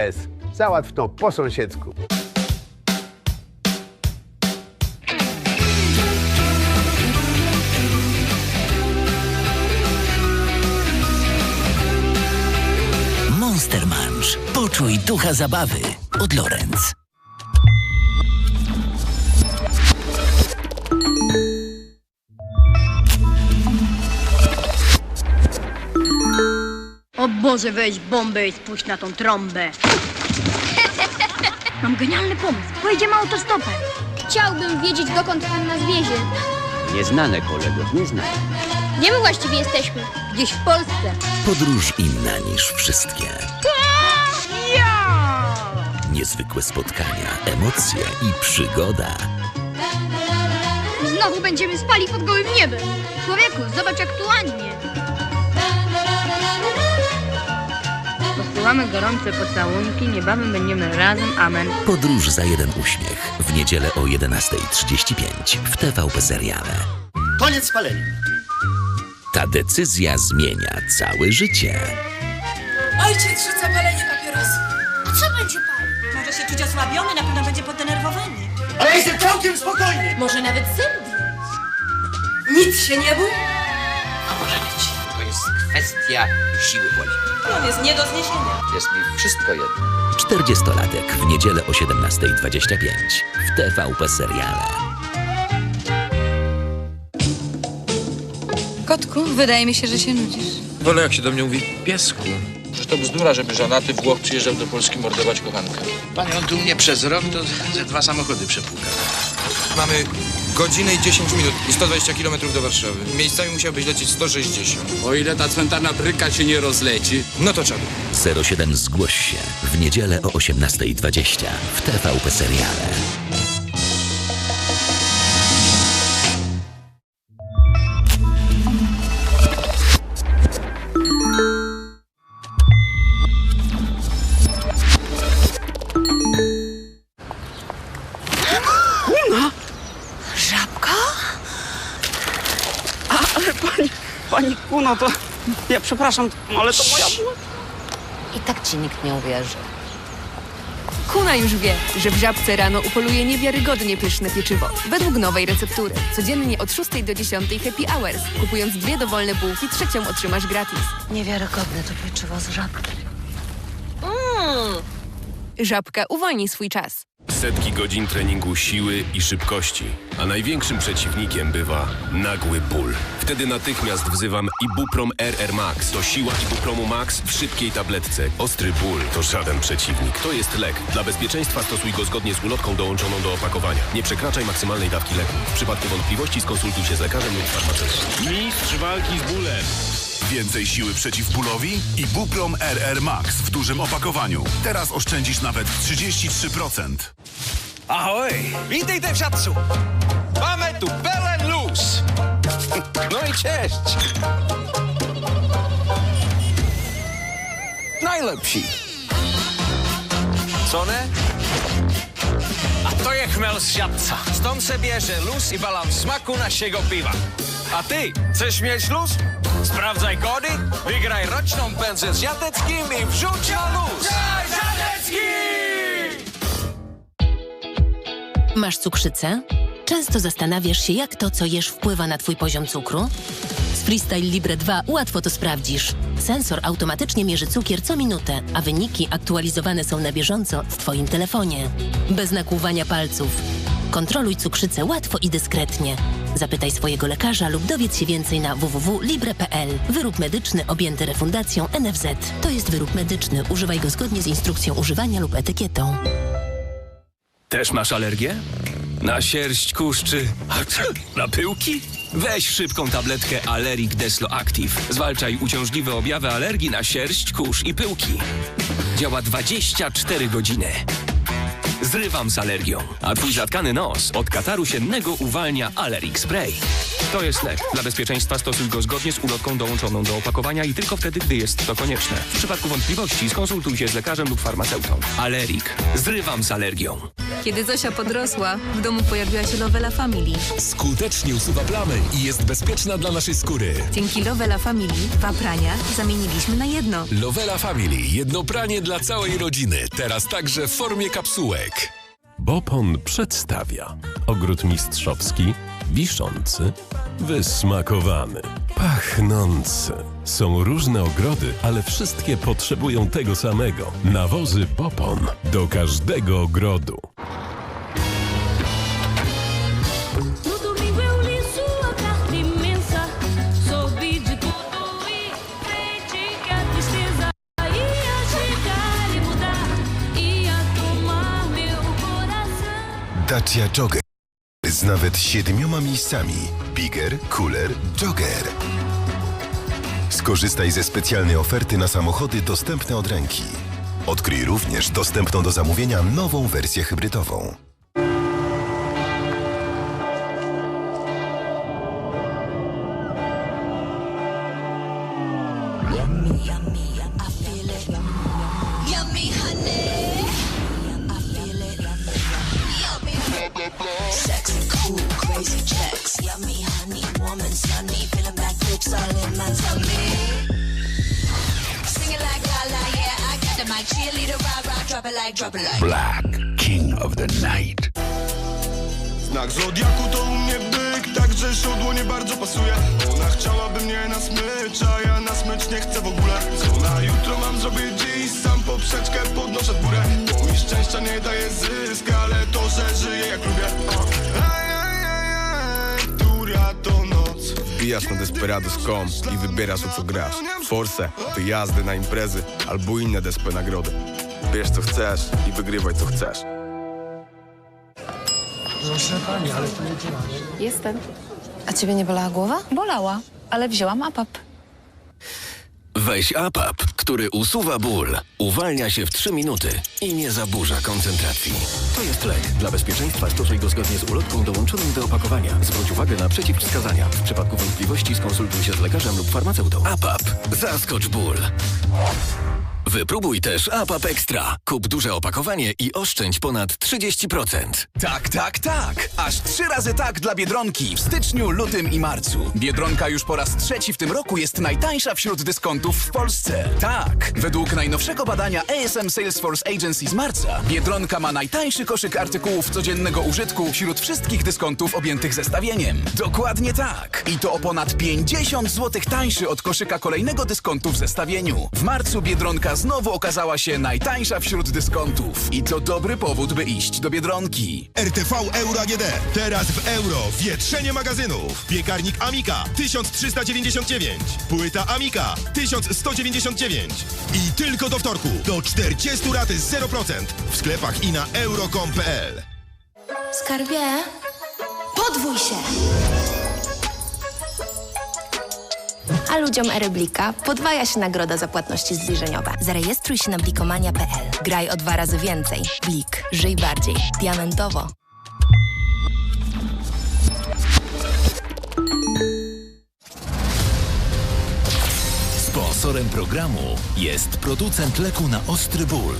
S. Załatw to po sąsiedzku. Monster Munch. Poczuj ducha zabawy od Lorenz. O Boże, weź bombę i spuść na tą trąbę. Mam genialny pomysł. Pojedziemy autostopem. Chciałbym wiedzieć, dokąd pan nas wiezie. Nieznane kolego, nieznane. Gdzie my właściwie jesteśmy? Gdzieś w Polsce. Podróż inna niż wszystkie. Niezwykłe spotkania, emocje i przygoda. Znowu będziemy spali pod gołym niebem. Człowieku, zobacz jak Posyłamy gorące pocałunki, niebawem będziemy razem, amen. Podróż za jeden uśmiech. W niedzielę o 11.35 w TVP Seriale. Koniec spalenia. Ta decyzja zmienia całe życie. Ojciec rzuca palenie papierosu. A co będzie pan? Może się czuć osłabiony, na pewno będzie podenerwowany. Ale jestem całkiem spokojny. Może nawet zęby. Nic się nie bój. A może być. Kwestia siły woli. On jest nie do zniesienia. Jest mi wszystko jedno. 40-latek w niedzielę o 17.25 w TVP Seriale. Kotku, wydaje mi się, że się nudzisz. Wolę jak się do mnie mówi piesku. Przecież to bzdura, żeby żonaty Włoch przyjeżdżał do Polski mordować kochankę. Panie, on tu mnie przez rok to ze dwa samochody przepłuka. Mamy godzinę i 10 minut i 120 km do Warszawy. Miejscami musiałbyś lecieć 160. O ile ta cmentarna bryka się nie rozleci. No to czadu. 07 Zgłoś się w niedzielę o 18.20 w TVP Seriale. Pani, pani Kuno, to ja przepraszam, ale to moja była. I tak ci nikt nie uwierzy. Kuna już wie, że w Żabce rano upoluje niewiarygodnie pyszne pieczywo. Według nowej receptury. Codziennie od 6 do 10 happy hours. Kupując dwie dowolne bułki, trzecią otrzymasz gratis. Niewiarygodne to pieczywo z żabki. Żabka uwolni swój czas. Setki godzin treningu siły i szybkości, a największym przeciwnikiem bywa nagły ból. Wtedy natychmiast wzywam Ibuprom RR Max. To siła Ibupromu Max w szybkiej tabletce. Ostry ból to żaden przeciwnik. To jest lek. Dla bezpieczeństwa stosuj go zgodnie z ulotką dołączoną do opakowania. Nie przekraczaj maksymalnej dawki leku. W przypadku wątpliwości skonsultuj się z lekarzem lub farmaceutą. Mistrz walki z bólem. Więcej siły przeciw bólowi i Buprom RR Max w dużym opakowaniu. Teraz oszczędzisz nawet 33%. Ahoj, vítejte v Žatcu. Máme tu pełen luz. No i cześć. Najlepší. Co? A to je chmel z Žatca. Stąd se bierze luz i balans smaku naszego piwa. A ty, chcesz mieć luz? Sprawdzaj kody, wygraj roczną pensję z Jateckim i wrzuć na luz. Jatecki! Masz cukrzycę? Często zastanawiasz się, jak to, co jesz, wpływa na twój poziom cukru? Z Freestyle Libre 2 łatwo to sprawdzisz. Sensor automatycznie mierzy cukier co minutę, a wyniki aktualizowane są na bieżąco w twoim telefonie. Bez nakłuwania palców. Kontroluj cukrzycę łatwo i dyskretnie. Zapytaj swojego lekarza lub dowiedz się więcej na www.libre.pl. Wyrób medyczny objęty refundacją NFZ. To jest wyrób medyczny. Używaj go zgodnie z instrukcją używania lub etykietą. Też masz alergię? Na sierść, kurz czy na pyłki? Weź szybką tabletkę Aleric Deslo Active. Zwalczaj uciążliwe objawy alergii na sierść, kurz i pyłki. Działa 24 godziny. Zrywam z alergią, a twój zatkany nos od kataru siennego uwalnia Aleric Spray. To jest lek. Dla bezpieczeństwa stosuj go zgodnie z ulotką dołączoną do opakowania i tylko wtedy, gdy jest to konieczne. W przypadku wątpliwości skonsultuj się z lekarzem lub farmaceutą. Alerik. Zrywam z alergią. Kiedy Zosia podrosła, w domu pojawiła się Lovela Family. Skutecznie usuwa plamy i jest bezpieczna dla naszej skóry. Dzięki Lovela Family dwa prania zamieniliśmy na jedno. Lovela Family. Jedno pranie dla całej rodziny. Teraz także w formie kapsułek. Bopon przedstawia ogród mistrzowski, wiszący, wysmakowany, pachnący. Są różne ogrody, ale wszystkie potrzebują tego samego. Nawozy Bopon do każdego ogrodu. Dacia Jogger z nawet siedmioma miejscami. Bigger, Cooler, Jogger. Skorzystaj ze specjalnej oferty na samochody dostępne od ręki. Odkryj również dostępną do zamówienia nową wersję hybrydową. Yummy honey. Feeling all in my tummy. Sing it like la la, yeah. I got the mic cheerleader, rah rah. Drop it like, drop it like. Black, King of the Night. Znak zodiaku to u mnie byk, także siodło nie bardzo pasuje Ona chciałaby mnie na smycz, a ja na smycz nie chcę w ogóle Co na jutro mam zrobić dziś, sam poprzeczkę podnoszę w górę Bo mi szczęścia nie daje zysk, ale to, że żyję noc Wbijasz na Desperados.com i wybierasz o co grasz. Force, wyjazdy na imprezy albo inne despe nagrody. Bierz co chcesz i wygrywaj co chcesz. Proszę pani, ale to nie działa. Jestem. A ciebie nie bolała głowa? Bolała, ale wzięłam APAP. Weź APAP, który usuwa ból, uwalnia się w 3 minuty i nie zaburza koncentracji. To jest lek. Dla bezpieczeństwa stosuj go zgodnie z ulotką dołączoną do opakowania. Zwróć uwagę na przeciwwskazania. W przypadku wątpliwości skonsultuj się z lekarzem lub farmaceutą. APAP. Zaskocz ból. Wypróbuj też APAP Extra. Kup duże opakowanie i oszczędź ponad 30%. Tak, tak, tak. Aż trzy razy tak dla Biedronki w styczniu, lutym i marcu. Biedronka już po raz trzeci w tym roku jest najtańsza wśród dyskontów w Polsce. Tak, według najnowszego badania ASM Salesforce Agency z marca, Biedronka ma najtańszy koszyk artykułów codziennego użytku wśród wszystkich dyskontów objętych zestawieniem. Dokładnie tak. I to o ponad 50 zł tańszy od koszyka kolejnego dyskontu w zestawieniu. W marcu Biedronka znowu okazała się najtańsza wśród dyskontów. I to dobry powód, by iść do Biedronki. RTV Euro AGD. Teraz w euro. Wietrzenie magazynów. Piekarnik Amika 1399. Płyta Amika 1199. I tylko do wtorku. Do 40 raty 0% w sklepach i na euro.com.pl. Skarbie, podwój się. A ludziom Eryblika podwaja się nagroda za płatności zbliżeniowe. Zarejestruj się na blikomania.pl. Graj o dwa razy więcej. Blik. Żyj bardziej. Diamentowo. Sponsorem programu jest producent leku na ostry ból.